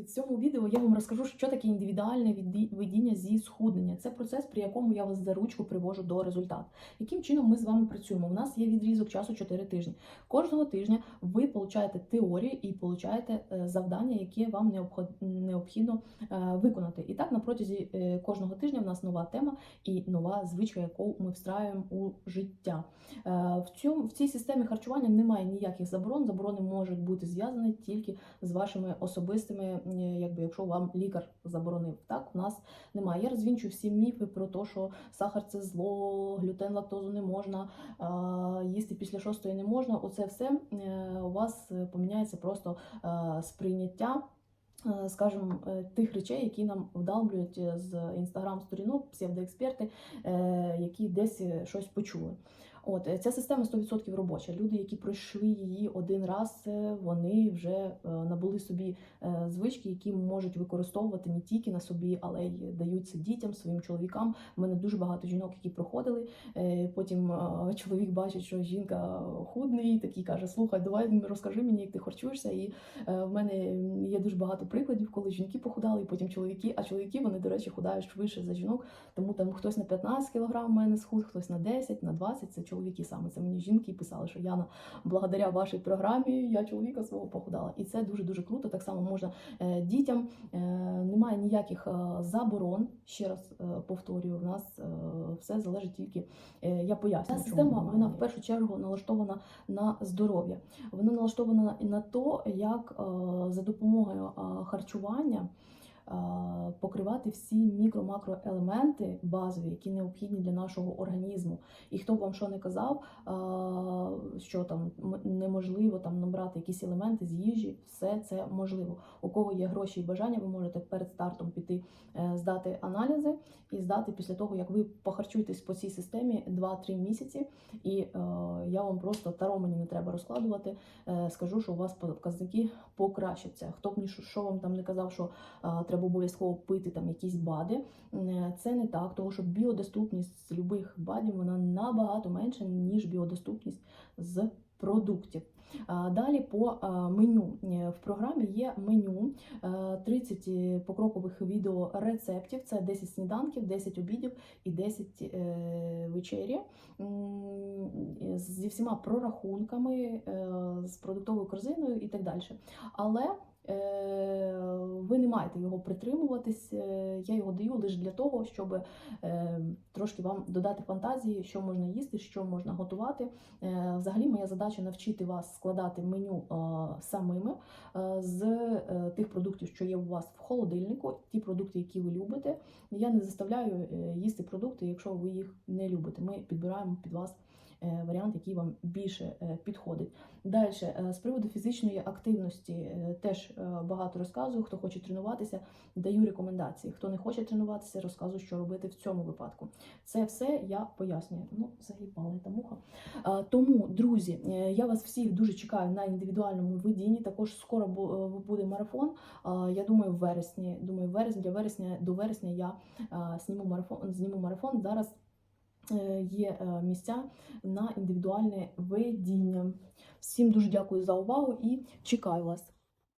В цьому відео я вам розкажу, що таке індивідуальне видіння зі схуднення. Це процес, при якому я вас за ручку привожу до результату. Яким чином ми з вами працюємо? У нас є відрізок часу 4 тижні. Кожного тижня ви получаєте теорію і получаєте е, завдання, яке вам необхідно е, виконати. І так на протязі е, кожного тижня в нас нова тема і нова звичка, яку ми встраюємо у життя. В цьому в цій системі харчування немає ніяких заборон. Заборони можуть бути зв'язані тільки з вашими особистими, якби якщо вам лікар заборонив. Так, у нас немає. Я розвінчую всі міфи про те, що сахар це зло, глютен, лактозу не можна, їсти після шостої не можна. Оце все е, у вас е, поміняється просто е, сприйняття. е, Скажімо, е, тих речей, які нам вдалблюють е, з інстаграм-сторінок, псевдоексперти, е, які десь е, щось почули. От е, ця система 100% робоча. Люди, які пройшли її один раз, е, вони вже е, набули собі звички, які можуть використовувати не тільки на собі, але й дають це дітям, своїм чоловікам. У мене дуже багато жінок, які проходили. Потім чоловік бачить, що жінка худний, такий каже: Слухай, давай розкажи мені, як ти харчуєшся. І в мене є дуже багато прикладів, коли жінки похудали, і потім чоловіки. А чоловіки вони, до речі, худають швидше за жінок. Тому там хтось на 15 кг в мене схуд, хтось на 10, на 20. Це чоловіки саме. Це мені жінки писали, що Яна, благодаря вашій програмі, я чоловіка свого похудала. І це дуже дуже круто. Так само можна е, дітям. Е, немає ніяких е, заборон. Ще раз повторюю, у нас все залежить тільки. я поясню. Ця система вона в першу чергу налаштована на здоров'я. Вона налаштована на то, як за допомогою харчування покривати всі мікро-макроелементи базові, які необхідні для нашого організму. І хто б вам що не казав, е, що там неможливо там набрати якісь елементи з їжі, все це можливо. У кого є гроші і бажання, ви можете перед стартом піти е, здати аналізи і здати після того, як ви похарчуєтесь по цій системі 2-3 місяці. І е, я вам просто таро мені не треба розкладувати. Е, скажу, що у вас показники покращаться. Хто б ні що, вам там не казав, що е, треба обов'язково пити там якісь БАДи. Е, Це не так, тому що біодоступність з любих БАДів вона набагато менша, ніж біодоступність з продуктів. Далі по е, меню. Е, В програмі є меню е, 30 покрокових відео рецептів. Це 10 сніданків, 10 обідів і 10 е, вечері зі всіма прорахунками, е, з продуктовою корзиною і так далі. Але е, ви не маєте його притримуватись. Е, Я його даю лише для того, щоб е, трошки вам додати фантазії, що можна їсти, що можна готувати. Е, Взагалі, моя задача навчити вас складати меню е, самими е, з е, тих продуктів, що є у вас в холодильнику, ті продукти, які ви любите. Я не заставляю е, їсти продукти, якщо ви їх не любите. Ми підбираємо під вас е, варіант, який вам більше е, підходить. Далі, з приводу фізичної активності е, теж е, багато розказую. Хто хоче тренуватися, даю рекомендації. Хто не хоче тренуватися, розказую, що робити в цьому випадку. Це все я пояснюю. Ну, загибала та муха. Е, Тому, друзі, е, я вас всіх дуже чекаю на індивідуальному видінні. Також скоро е, буде марафон. Е, Я думаю, в вересні. Думаю, вересні для вересня до вересня я е, зніму марафон. Зніму марафон. Зараз е, є е, місця на індивідуальне видіння. Всім дуже дякую за увагу і чекаю вас.